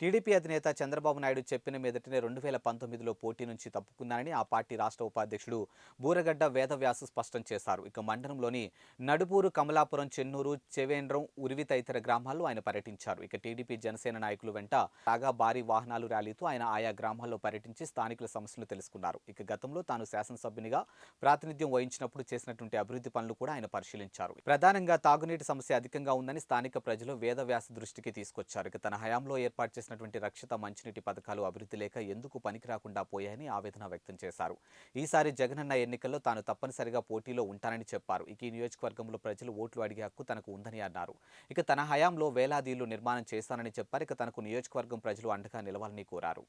TDP అధినేత చంద్రబాబు నాయుడు చెప్పిన మీదటనే రెండు వేల పంతొమ్మిదిలో పోటీ నుంచి తప్పుకున్నారని ఆ పార్టీ రాష్ట్ర ఉపాధ్యక్షుడు బూరగడ్డ వేదవ్యాసు స్పష్టం చేశారు. ఇక మండలంలోని నడుపూరు కమలాపురం చెన్నూరు చెవేంద్రం ఉరివి తదితర గ్రామాల్లో ఆయన పర్యటించారు. ఇక టీడీపీ జనసేన నాయకులు వెంట రాగా భారీ వాహనాలు ర్యాలీతో ఆయన ఆయా గ్రామాల్లో పర్యటించి స్థానికుల సమస్యలు తెలుసుకున్నారు. ఇక గతంలో తాను శాసనసభ్యునిగా ప్రాతినిధ్యం వహించినప్పుడు చేసినటువంటి అభివృద్ధి పనులు కూడా ఆయన పరిశీలించారు. ప్రధానంగా తాగునీటి సమస్య అధికంగా ఉందని స్థానిక ప్రజలు వేదవ్యాస దృష్టికి తీసుకొచ్చారు. ఇక తన హయాంలో ఏర్పాటు చేసినటువంటి రక్షిత మంచినీటి పథకాలు అభివృద్ధి లేక ఎందుకు పనికి రాకుండా పోయాయని ఆవేదన వ్యక్తం చేశారు. ఈసారి జగనన్న ఎన్నికల్లో తాను తప్పనిసరిగా పోటీలో ఉంటానని చెప్పారు. ఇక ఈ నియోజకవర్గంలో ప్రజలు ఓట్లు అడిగే హక్కు తనకు ఉందని అన్నారు. ఇక తన హయాంలో వేలాది ఇళ్ళు నిర్మాణం చేస్తానని చెప్పారు. ఇక తనకు నియోజకవర్గం ప్రజలు అండగా నిలవాలని కోరారు.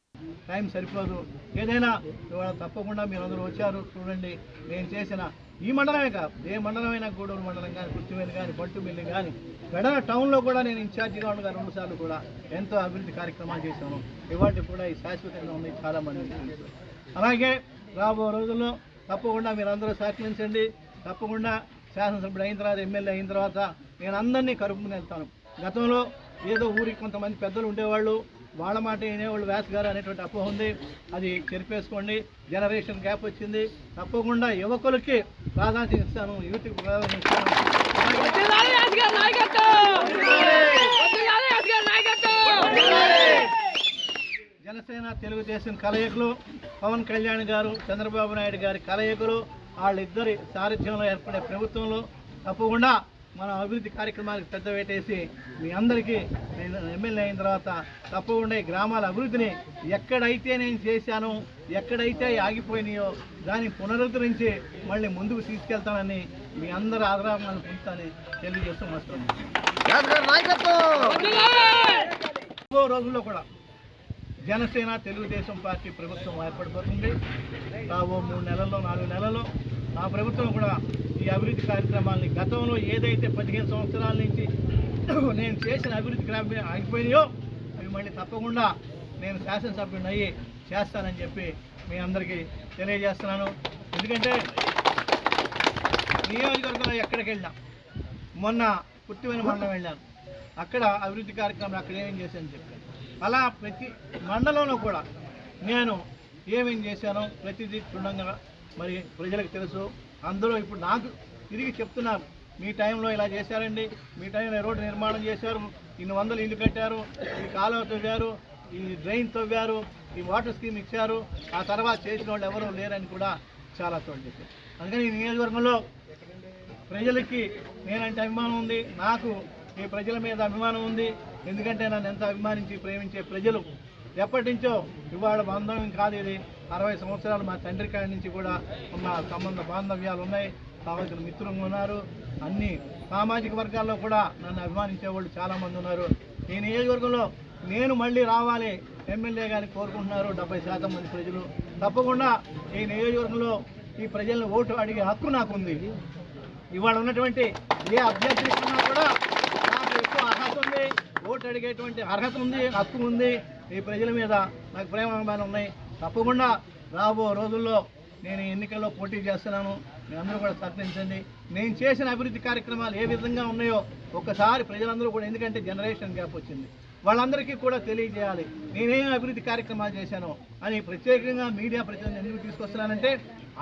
టైం సరిపోదు. ఏదైనా తప్పకుండా మీరు అందరూ వచ్చారు. చూడండి నేను చేసిన ఈ మండలమే కాదు ఏ మండలమైనా గూడూరు మండలం కానీ కుర్తివేలు కానీ పట్టుమిల్లి కానీ వెడల టౌన్లో కూడా నేను ఇన్ఛార్జిగా ఉండగా రెండు సార్లు కూడా ఎంతో అభివృద్ధి కార్యక్రమాలు చేశాను. ఇవాటి కూడా ఈ శాశ్వతంగా ఉన్నాయి చాలా మంది అలాగే రాబో రోజుల్లో తప్పకుండా మీరు అందరూ సహకరించండి. తప్పకుండా శాసనసభ్యుడు అయిన తర్వాత ఎమ్మెల్యే అయిన తర్వాత నేను అందరినీ కరుపుకుని వెళ్తాను. గతంలో ఏదో ఊరికి కొంతమంది పెద్దలు ఉండేవాళ్ళు వాళ్ళ మాట వినేవాళ్ళు వేసగారు అనేటువంటి అపోహ ఉంది. అది చెరిపేసుకోండి. జనరేషన్ గ్యాప్ వచ్చింది. తప్పకుండా యువకులకి ప్రాధాన్యత ఇస్తాను యూత్కి ప్రాధాన్యత జనసేన తెలుగుదేశం కలయికలు పవన్ కళ్యాణ్ గారు చంద్రబాబు నాయుడు గారి కలయికలు వాళ్ళిద్దరి సారథ్యంలో ఏర్పడే ప్రభుత్వంలో తప్పకుండా మనం అభివృద్ధి కార్యక్రమాలకు పెద్ద పెట్టేసి మీ అందరికీ నేను ఎమ్మెల్యే అయిన తర్వాత తప్పకుండా ఈ గ్రామాల అభివృద్ధిని ఎక్కడైతే నేను చేశానో ఎక్కడైతే ఆగిపోయినాయో దాన్ని పునరుద్ధరించి మళ్ళీ ముందుకు తీసుకెళ్తానని మీ అందరి ఆదరాలను పొందుతానని తెలియజేస్తూ వస్తున్నాను రాబో రోజుల్లో కూడా జనసేన తెలుగుదేశం పార్టీ ప్రభుత్వం ఏర్పడిపోతుంది. రాబో మూడు నెలల్లో నాలుగు నెలల్లో నా ప్రభుత్వం కూడా ఈ అభివృద్ధి కార్యక్రమాలని గతంలో ఏదైతే పదిహేను సంవత్సరాల నుంచి నేను చేసిన అభివృద్ధి కార్యక్రమాలు ఆగిపోయినాయో అవి మళ్ళీ తప్పకుండా నేను శాసనసభ్యుని అయ్యి చేస్తానని చెప్పి మీ అందరికీ తెలియజేస్తున్నాను. ఎందుకంటే నియోజకవర్గంలో ఎక్కడికి వెళ్ళినా మొన్న పుట్టివైన మండలం వెళ్ళాను. అక్కడ అభివృద్ధి కార్యక్రమం అక్కడ ఏమేం చేశాను చెప్పాను. అలా ప్రతి మండలంలో కూడా నేను ఏమేం చేశానో ప్రతిదీ క్షుణ్ణంగా మరి ప్రజలకు తెలుసు. అందరూ ఇప్పుడు నాకు తిరిగి చెప్తున్నారు. మీ టైంలో ఇలా చేశారండి. మీ టైంలో రోడ్డు నిర్మాణం చేశారు. ఇన్ని వందలు ఇల్లు కట్టారు. ఈ కాలువ తవ్వారు. ఈ డ్రైన్ తవ్వారు. ఈ వాటర్ స్కీమ్ ఇచ్చారు. ఆ తర్వాత చేసిన వాళ్ళు ఎవరూ లేరని కూడా చాలా చోట్ల చెప్పారు. అందుకని ఈ నియోజకవర్గంలో ప్రజలకి నేనంటే అభిమానం ఉంది. నాకు ఈ ప్రజల మీద అభిమానం ఉంది. ఎందుకంటే నన్ను ఎంత అభిమానించి ప్రేమించే ప్రజలు ఎప్పటి నుంచో ఇవాళ బంధం కాదు ఇది. అరవై సంవత్సరాలు మా తండ్రి కాడి నుంచి కూడా ఉన్న సంబంధ బాంధవ్యాలు ఉన్నాయి. కావలసిన మిత్రులు ఉన్నారు. అన్ని సామాజిక వర్గాల్లో కూడా నన్ను అభిమానించే వాళ్ళు చాలామంది ఉన్నారు. ఈ నియోజకవర్గంలో నేను మళ్ళీ రావాలి ఎమ్మెల్యే గారిని కోరుకుంటున్నారు డెబ్బై శాతం మంది ప్రజలు. తప్పకుండా ఈ నియోజకవర్గంలో ఈ ప్రజలను ఓటు అడిగే హక్కు నాకుంది. ఇవాళ ఉన్నటువంటి ఏ అభ్యర్థి ఉన్నా కూడా నాకు ఎక్కువ అర్హత ఉంది. ఓటు అడిగేటువంటి అర్హత ఉంది హక్కు ఉంది. ఈ ప్రజల మీద నాకు ప్రేమ అభిమానం ఉన్నాయి. తప్పకుండా రాబో రోజుల్లో నేను ఎన్నికల్లో పోటీ చేస్తున్నాను. మీ అందరూ కూడా సహకరించండి. నేను చేసిన అభివృద్ధి కార్యక్రమాలు ఏ విధంగా ఉన్నాయో ఒక్కసారి ప్రజలందరూ కూడా ఎందుకంటే జనరేషన్ గ్యాప్ వచ్చింది. వాళ్ళందరికీ కూడా తెలియజేయాలి. నేనేం అభివృద్ధి కార్యక్రమాలు చేశానో అని ప్రత్యేకంగా మీడియా ప్రతినిధి ఎందుకు తీసుకొస్తున్నానంటే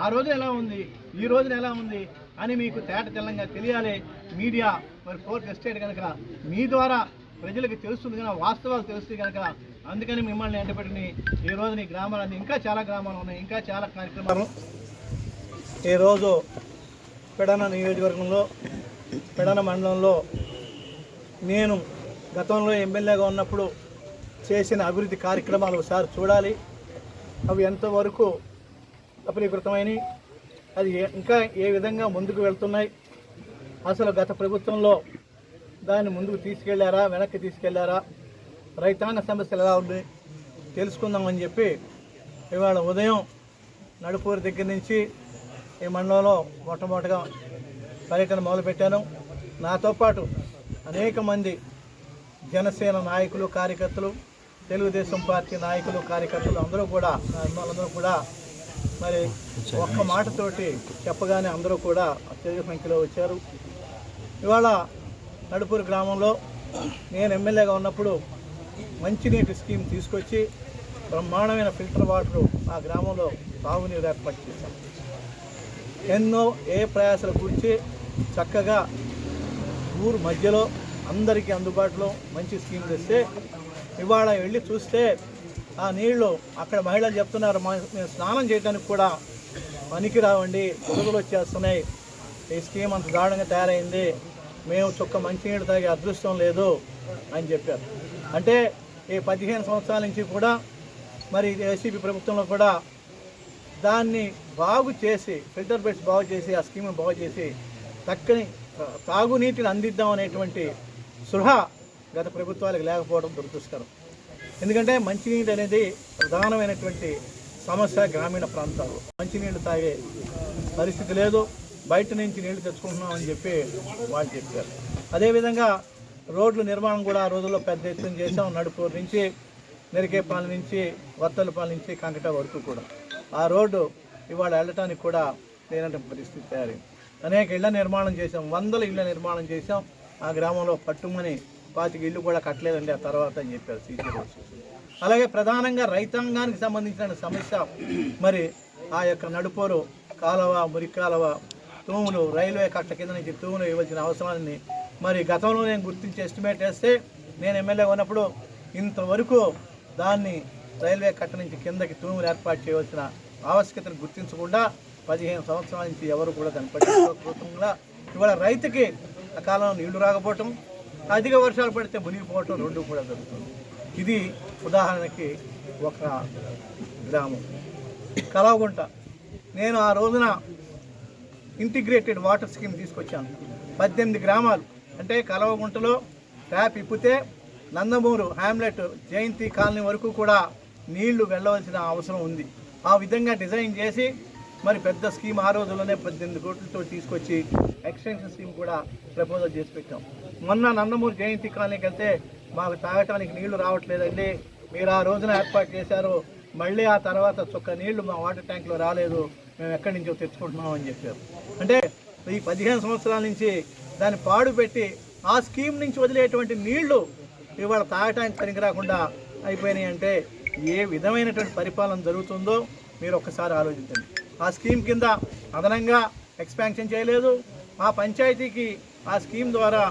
ఆ రోజున ఎలా ఉంది ఈ రోజున ఎలా ఉంది అని మీకు తేట తెల్లంగా తెలియాలి. మీడియా మరి ఫోర్త్ ఎస్టేట్ కనుక మీ ద్వారా ప్రజలకు తెలుస్తుంది కనుక వాస్తవాలు తెలుస్తుంది కనుక అందుకని మిమ్మల్ని ఎంటబెట్టిన ఈ రోజున ఈ గ్రామాలన్నీ ఇంకా చాలా గ్రామాలు ఉన్నాయి ఇంకా చాలా కార్యక్రమాలు. ఈరోజు పెడన నియోజకవర్గంలో పెడన మండలంలో నేను గతంలో ఎమ్మెల్యేగా ఉన్నప్పుడు చేసిన అభివృద్ధి కార్యక్రమాలు ఒకసారి చూడాలి. అవి ఎంతవరకు సఫలీకృతమైనవి అది ఇంకా ఏ విధంగా ముందుకు వెళ్తున్నాయి అసలు గత ప్రభుత్వంలో దాన్ని ముందుకు తీసుకెళ్ళారా వెనక్కి తీసుకెళ్ళారా రైతాంగ సమస్యలు ఎలా ఉంది తెలుసుకుందామని చెప్పి ఇవాళ ఉదయం నడుపూరు దగ్గర నుంచి ఈ మండలంలో మొట్టమొదటిగా పర్యటన మొదలుపెట్టాను. నాతో పాటు అనేక మంది జనసేన నాయకులు కార్యకర్తలు తెలుగుదేశం పార్టీ నాయకులు కార్యకర్తలు అందరూ కూడా అందరూ కూడా మరి ఒక్క మాటతోటి చెప్పగానే అందరూ కూడా అత్యధిక సంఖ్యలో వచ్చారు. ఇవాళ నడుపూరు గ్రామంలో నేను ఎమ్మెల్యేగా ఉన్నప్పుడు మంచినీటి స్కీమ్ తీసుకొచ్చి బ్రహ్మాండమైన ఫిల్టర్ వాటర్ ఆ గ్రామంలో తాగునీరు ఏర్పాటు చేశాం. ఎన్నో ఏ ప్రయాసాల గురించి చక్కగా ఊరు మధ్యలో అందరికీ అందుబాటులో మంచి స్కీమ్ తెస్తే ఇవాళ వెళ్ళి చూస్తే ఆ నీళ్ళు అక్కడ మహిళలు చెప్తున్నారు "మా- మేము స్నానం చేయడానికి కూడా పనికి రావండి పురుగులు వచ్చేస్తున్నాయి. ఈ స్కీమ్ అంత దారుణంగా తయారైంది. మేము చుక్క మంచినీళ్ళు తాగే అదృష్టం లేదు అని చెప్పారు. అంటే ఈ పదిహేను సంవత్సరాల నుంచి కూడా మరి ఏసీపీ ప్రభుత్వంలో కూడా దాన్ని బాగు చేసి ఫిల్టర్ బెడ్స్ బాగు చేసి ఆ స్కీమ్ బాగు చేసి చక్కని తాగునీటిని అందిద్దాం అనేటువంటి సృహ గత ప్రభుత్వాలకు లేకపోవడం దురదృష్టకరం. ఎందుకంటే మంచినీళ్ళు అనేది ప్రధానమైనటువంటి సమస్య గ్రామీణ ప్రాంతాల్లో. మంచినీళ్ళు తాగే పరిస్థితి లేదు. బయట నుంచి నీళ్ళు తెచ్చుకుంటున్నాం అని చెప్పి వాళ్ళు చెప్పారు. అదేవిధంగా రోడ్ల నిర్మాణం కూడా ఆ రోజుల్లో పెద్ద ఎత్తున చేసాం నడుపూరు నుంచి నెరికేపాలెం నుంచి వత్తలపాలెం నుంచి కంకట వరకు కూడా. ఆ రోడ్డు ఇవాళ వెళ్ళటానికి కూడా లేనటువంటి పరిస్థితి తయారైంది. అనేక ఇళ్ళ నిర్మాణం చేసాం వందల ఇళ్ళ నిర్మాణం చేసాం ఆ గ్రామంలో పట్టుమని పాతికి ఇల్లు కూడా కట్టలేదండి ఆ తర్వాత అని చెప్పారు సీసీ రోడ్స్. అలాగే ప్రధానంగా రైతాంగానికి సంబంధించిన సమస్య మరి ఆ యొక్క నడుపోరు కాలవ మురికాలవ తూములు రైల్వే కట్ట కింద నుంచి తూములు ఇవ్వాల్సిన అవసరాన్ని మరి గతంలో నేను గుర్తించి ఎస్టిమేట్ వేస్తే నేను ఎమ్మెల్యే ఉన్నప్పుడు ఇంతవరకు దాన్ని రైల్వే కట్ట నుంచి కిందకి తూములు ఏర్పాటు చేయవలసిన ఆవశ్యకతను గుర్తించకుండా పదిహేను సంవత్సరాల నుంచి ఎవరు కూడా దాన్ని పట్టించుకోకుండా ఇవాళ రైతుకి ఆ కాలంలో నీళ్ళు రాకపోవటం అధిక వర్షాలు పడితే మునిగిపోవటం రెండు కూడా జరుగుతుంది. ఇది ఉదాహరణకి ఒక గ్రామం కలవగుంట. నేను ఆ రోజున ఇంటిగ్రేటెడ్ వాటర్ స్కీమ్ తీసుకొచ్చాను. పద్దెనిమిది గ్రామాలు అంటే కలవగుంటలో ట్యాప్ ఇప్పితే నందమూరు హ్యామ్లెట్ జయంతి కాలనీ వరకు కూడా నీళ్ళు వెళ్ళవలసిన అవసరం ఉంది. ఆ విధంగా డిజైన్ చేసి మరి పెద్ద స్కీమ్ ఆ రోజుల్లోనే పద్దెనిమిది కోట్లతో తీసుకొచ్చి ఎక్స్టెన్షన్ స్కీమ్ కూడా ప్రపోజల్ చేసి పెట్టాం. మొన్న నందమూరు జయంతి కాలనీకి వెళ్తే మాకు తాగటానికి నీళ్ళు రావట్లేదండి. మీరు ఆ రోజున ఏర్పాటు చేశారు. మళ్ళీ ఆ తర్వాత చుక్క నీళ్ళు మా వాటర్ ట్యాంక్లో రాలేదు. మేము ఎక్కడి నుంచో తెచ్చుకుంటున్నాం అని చెప్పారు. అంటే ఈ పదిహేను సంవత్సరాల నుంచి దాన్ని పాడు పెట్టి ఆ స్కీమ్ నుంచి వదిలేటువంటి నీళ్ళు ఇవాళ తాగటానికి పనికి రాకుండా అయిపోయినాయి అంటే ఏ విధమైనటువంటి పరిపాలన జరుగుతుందో మీరు ఒక్కసారి ఆలోచించండి. ఆ స్కీమ్ కింద అదనంగా ఎక్స్పాన్షన్ చేయలేదు. ఆ పంచాయతీకి ఆ స్కీమ్ ద్వారా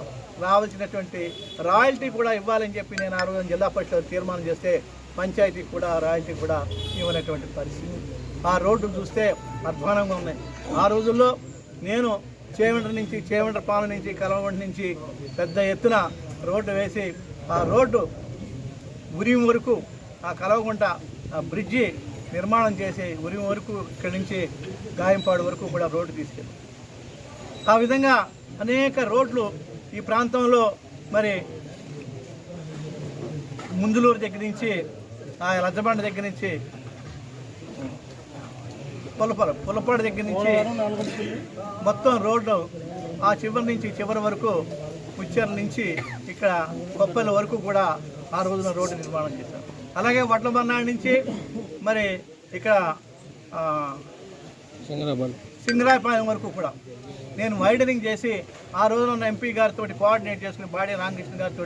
రావాల్సినటువంటి రాయల్టీ కూడా ఇవ్వాలని చెప్పి నేను ఆ రోజు జిల్లా పరిషత్ తీర్మానం చేస్తే పంచాయతీకి కూడా రాయల్టీ కూడా ఇవ్వనటువంటి పరిస్థితి. ఆ రోడ్డు చూస్తే అధ్వానంగా ఉన్నాయి ఆ రోజుల్లో నేను చేవండ్ర నుంచి చేమండ్ర పాలెం నుంచి కలవంటి నుంచి పెద్ద ఎత్తున రోడ్డు వేసి ఆ రోడ్డు ఉరియం వరకు ఆ కలవగుంట ఆ బ్రిడ్జి నిర్మాణం చేసి ఉరియం వరకు ఇక్కడి నుంచి గాయంపాడు వరకు కూడా రోడ్డు తీసుకెళ్ళి. ఆ విధంగా అనేక రోడ్లు ఈ ప్రాంతంలో మరి ముందులూరు దగ్గర నుంచి ఆ లజ్జబండ దగ్గర నుంచి పులపల పులపాడు దగ్గర నుంచి మొత్తం రోడ్డు ఆ చివరి నుంచి చివరి వరకు ఉచ్చెర నుంచి ఇక్కడ కొప్పల వరకు కూడా ఆ రోజున రోడ్డు నిర్మాణం చేశారు. అలాగే వడ్లమన్నాడు నుంచి మరి ఇక్కడ సింగరాయపాలెం వరకు కూడా. నేను వైడనింగ్ చేసి ఆ రోజున ఉన్న ఎంపీ గారితో కోఆర్డినేట్ చేసుకుని బాడీ రామకృష్ణ గారితో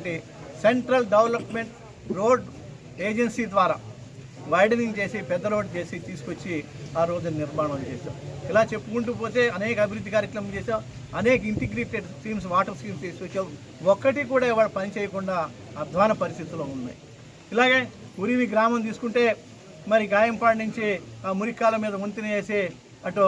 సెంట్రల్ డెవలప్మెంట్ రోడ్ ఏజెన్సీ ద్వారా వైడనింగ్ చేసి పెద్ద రోడ్ చేసి తీసుకొచ్చి ఆ రోజు నిర్మాణం చేశాం. ఇలా చెప్పుకుంటూ పోతే అనేక అభివృద్ధి కార్యక్రమం చేశాం. అనేక ఇంటిగ్రేటెడ్ స్కీమ్స్ వాటర్ స్కీమ్స్ తీసుకొచ్చాం. ఒక్కటి కూడా ఇవాళ పని చేయకుండా అధ్వాన పరిస్థితుల్లో ఉన్నాయి. ఇలాగే ఉరివి గ్రామం తీసుకుంటే మరి గాయంపాడు నుంచి ఆ మురికాల మీద వంతెన వేసి అటు